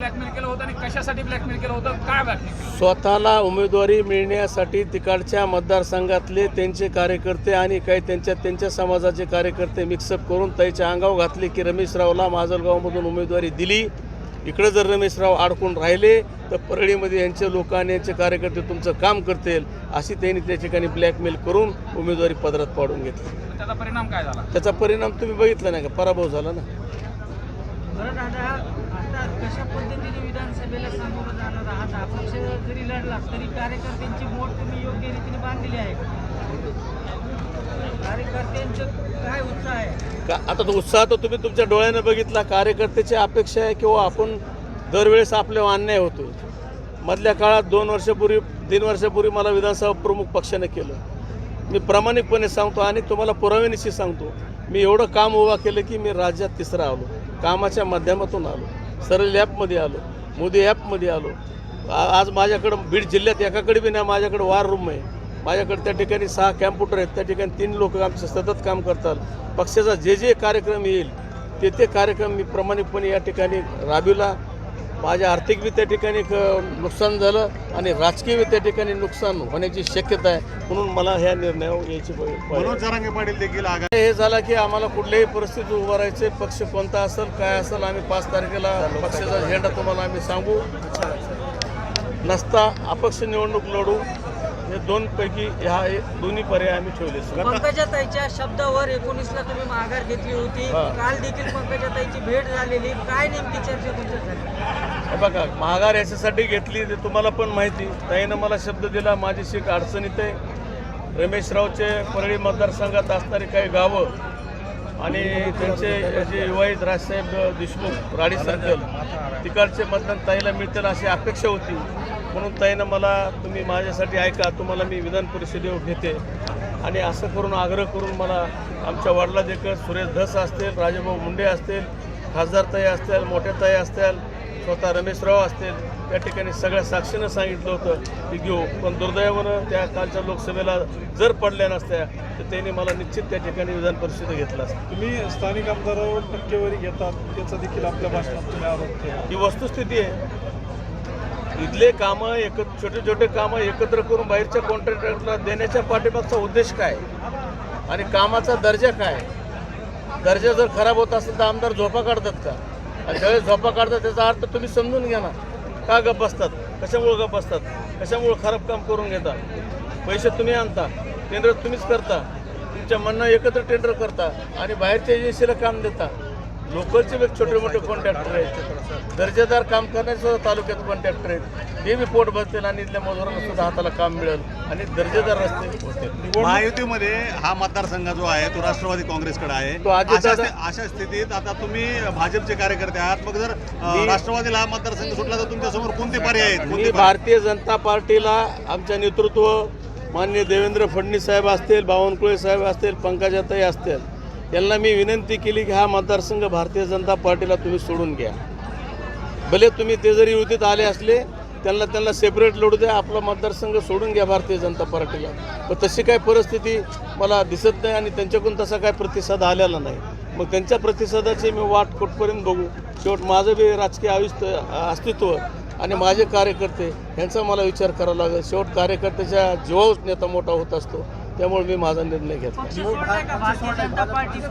Blackmail केलं होतं आणि कशासाठी ब्लॅकमेल केलं होतं? काय ब्लॅकमेल केलं स्वतःला उमेदवारी मिळण्यासाठी तिकडच्या मतदारसंघातले त्यांचे कार्यकर्ते आणि काही त्यांच्या त्यांच्या समाजाचे कार्यकर्ते मिक्सअप करून त्याच्या अंगावर घातले की रमेशरावला माजलगावमधून उमेदवारी दिली. इकडे जर रमेशराव अडकून राहिले तर परळीमध्ये यांचे लोक आणि यांचे कार्यकर्ते तुमचं काम करतील अशी त्यांनी त्या ठिकाणी ब्लॅकमेल करून उमेदवारी पदरात पाडून घेतली. त्याचा परिणाम काय झाला? त्याचा परिणाम तुम्ही बघितला नाही का? पराभव झाला ना? कशा पद्धतीने विधानसभेला सामोरं जाणार आहात? अपक्ष जरी लढला तरी कार्यकर्त्यांची मोठ तुम्ही योग्य रीतीने बांधलेली आहे. कार्यकर्त्यांचं काय उत्साह आहे? का आता तो उत्साह तर तुम्ही तुमच्या डोळ्यानं बघितला. कार्यकर्त्याची अपेक्षा आहे किंवा आपण दरवेळेस आपल्यावर अन्याय होतो. मधल्या काळात दोन वर्षापूर्वी तीन वर्षापूर्वी मला विधानसभा प्रमुख पक्षाने केलं. मी प्रामाणिकपणे सांगतो आणि तुम्हाला पुराव्यानिशी सांगतो. मी एवढं काम उभा केलं की मी राज्यात तिसरा आलो. कामाच्या माध्यमातून आलो. सरळ ॲपमध्ये आलो मोदी ॲपमध्ये आलो. आज माझ्याकडं बीड जिल्ह्यात एकाकडे बी नाही माझ्याकडे वार रूम आहे. माझ्याकडे त्या ठिकाणी सहा कॅम्प्युटर आहेत त्या ठिकाणी तीन लोक आमचे सतत काम करतात. पक्षाचा जे जे कार्यक्रम येईल ते ते कार्यक्रम मी प्रामाणिकपणे या ठिकाणी राबविला. माझ्या आर्थिक बी त्या ठिकाणी क- नुकसान झालं आणि राजकीय त्या ठिकाणी नुकसान होण्याची शक्यता आहे म्हणून मला ह्या निर्णयावर यायची पाटील देखील हे झालं की आम्हाला कुठल्याही परिस्थितीत उभं राहायचे पक्ष कोणता असेल काय असेल आम्ही पाच तारखेला पक्षाचा झेंडा तुम्हाला आम्ही सांगू. नसता अपक्ष निवडणूक लढू. हे दोन पैकी ह्या दोन्ही पर्याय आम्ही ठेवले पंकजाताईच्या शब्दावर एकोणीसला तुम्ही माघार घेतली होती. काल देखील पंकजाताईची भेट झालेली. काय नेमकी चर्चा तुमच्या झाली बघा महागार याच्यासाठी घेतली ते तुम्हाला पण माहिती. ताईनं मला शब्द दिला माझी शीट अडचणीत आहे. रमेशरावचे परळी मतदारसंघात असणारी काही गावं आणि त्यांचे जे युवाईत राजसाहेब देशमुख राडी सर्कल तिकडचे मतदान ताईला मिळतील अशी अपेक्षा होती. म्हणून ताईनं मला तुम्ही माझ्यासाठी ऐका तुम्हाला मी विधान परिषदेवर घेते. आणि असं करून आग्रह करून मला आमच्या वडला देखील सुरेश धस असतील राजाभाऊ मुंडे असतील खासदार ताई असतील मोठ्या ताई असतील स्वतः रमेशराव असतील त्या ठिकाणी सगळ्या साक्षीनं सांगितलं होतं की घेऊ. पण दुर्दैवानं त्या कालच्या लोकसभेला जर पडल्या नसत्या तर त्यांनी मला निश्चित त्या ठिकाणी विधान परिषद घेतला असतं. तुम्ही स्थानिक आमदारावर टक्केवारी घेतात त्याचा देखील आपल्या भाषणात तुम्ही आरोप केला. ही वस्तुस्थिती आहे. इथले कामं एकत्र छोटे छोटे कामं एकत्र करून बाहेरच्या कॉन्ट्रॅक्टरला देण्याच्या पाठीमागचा उद्देश काय? आणि कामाचा दर्जा काय? दर्जा जर खराब होत असेल तर आमदार झोपा काढतात का? आणि ज्यावेळेस झोपा काढतात त्याचा अर्थ तुम्ही समजून घ्या ना. का गप बसतात? कशामुळं गप बसतात? कशामुळं खराब काम करून घेता? पैसे तुम्ही आणता टेंडर तुम्हीच करता. तुमच्या म्हणणं एकत्र टेंडर करता आणि बाहेरच्या एजन्सीला काम देता लोकलचे बी छोटे मोठे कॉन्ट्रॅक्टर आहेत. दर्जेदार काम करणारे सुद्धा तालुक्यात कॉन्ट्रॅक्टर आहेत. हे बी पोट भरतील आणि इथल्या मजुरांना सुद्धा हाताला काम मिळेल आणि दर्जेदार रस्ते होतील. महायुतीमध्ये हा मतदारसंघ जो आहे तो राष्ट्रवादी काँग्रेसकडे आहे. तो अजित अशा स्थितीत आता तुम्ही भाजपचे कार्यकर्ते आहात. मग जर राष्ट्रवादीला हा मतदारसंघ सुटला तर तुमच्यासमोर कोणते पर्याय आहेत? भारतीय जनता पार्टीला आमच्या नेतृत्व माननीय देवेंद्र फडणवीस साहेब असतील बावनकुळे साहेब असतील पंकजाताई असतील. त्यांना मी विनंती केली की हा मतदारसंघ भारतीय जनता पार्टीला तुम्ही सोडून घ्या. भले तुम्ही ते जरी युतीत आले असले त्यांना त्यांना सेपरेट लढू द्या आपला मतदारसंघ सोडून घ्या भारतीय जनता पार्टीला. पण तशी काय परिस्थिती मला दिसत नाही आणि त्यांच्याकडून तसा काय प्रतिसाद आलेला नाही. मग त्यांच्या प्रतिसादाची मी वाट कुठपर्यंत बघू? शेवट माझं बी राजकीय आयुष्य अस्तित्व आणि माझे कार्यकर्ते यांचा मला विचार करावा लागेल. शेवट कार्यकर्त्याच्या जीवावर नेता मोठा होत असतो. त्यामुळे मी माझा निर्णय घेतला.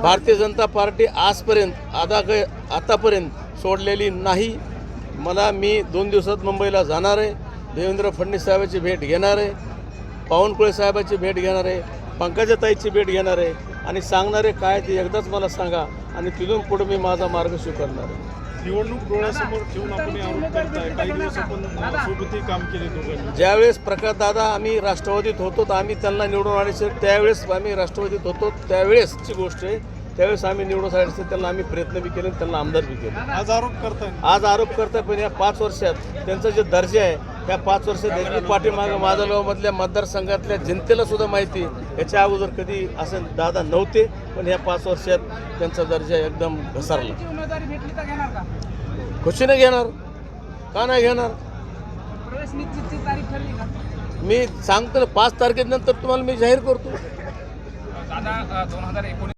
भारतीय जनता पार्टी आजपर्यंत आता आतापर्यंत सोडलेली नाही. मला मी दोन दिवसात मुंबईला जाणार आहे. देवेंद्र फडणवीस साहेबांची भेट घेणार आहे. पावनकुळे साहेबांची भेट घेणार आहे. पंकजाताईची भेट घेणार आहे. आणि सांगणारे काय ते एकदाच मला सांगा. आणि तिथून पुढे मी माझा मार्ग स्वीकारणार आहे. निवडणूक डोळ्यासमोर ठेवून आपण हे आरोप करताय. काही दिवस आपण सोबतही काम केले दोघांनी. ज्यावेळेस प्रकाश दादा आम्ही राष्ट्रवादीत होतो तर आम्ही त्यांना निवडून आणायचे. त्यावेळेस आम्ही राष्ट्रवादीत होतो त्यावेळेसची गोष्ट आहे. त्यावेळेस आम्ही निवडून आणायचे त्यांना आम्ही प्रयत्न बी केले आणि त्यांना आमदार बी केले. आज आरोप करताय. आज आरोप करताय पण या पाच वर्षात त्यांचा जे दर्जा आहे त्या पाच वर्षात त्यांची पाठीमागं माजलगावमधल्या मतदारसंघातल्या जनतेला सुद्धा माहिती याच्या अगोदर कधी असं दादा नव्हते पण ह्या पाच वर्षात त्यांचा दर्जा एकदम घसरला. खुशीने घेणार का नाही घेणार? प्रवेश निश्चितची तारीख ठरली का? मी सांगतो ना पाच तारखेनंतर तुम्हाला मी जाहीर करतो. दादा दोन हजार एकोणीस